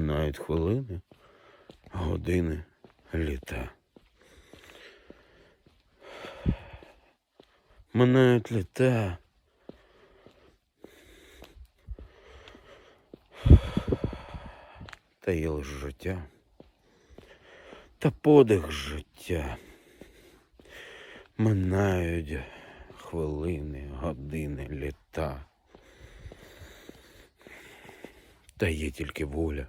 Минають хвилини, години, літа. Минають літа. Та є лише життя. Та подих життя. Минають хвилини, години, літа. Та є тільки воля.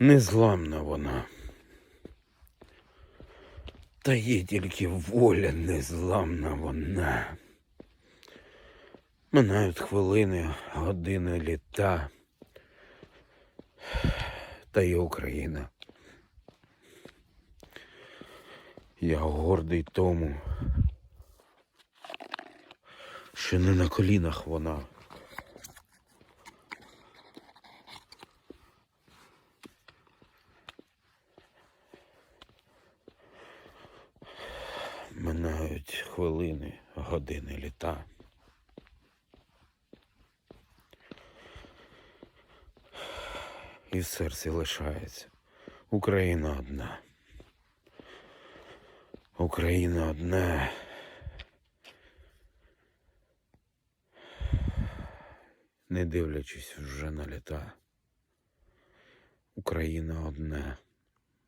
Незламна вона. Та є тільки воля, незламна вона. Минають хвилини, години, літа. Та є Україна. Я гордий тому, що не на колінах вона. Минають хвилини, години, літа. І в серці лишається Україна одна. Україна одна. Не дивлячись вже на літа. Україна одна.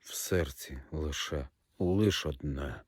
В серці лише лиш одна.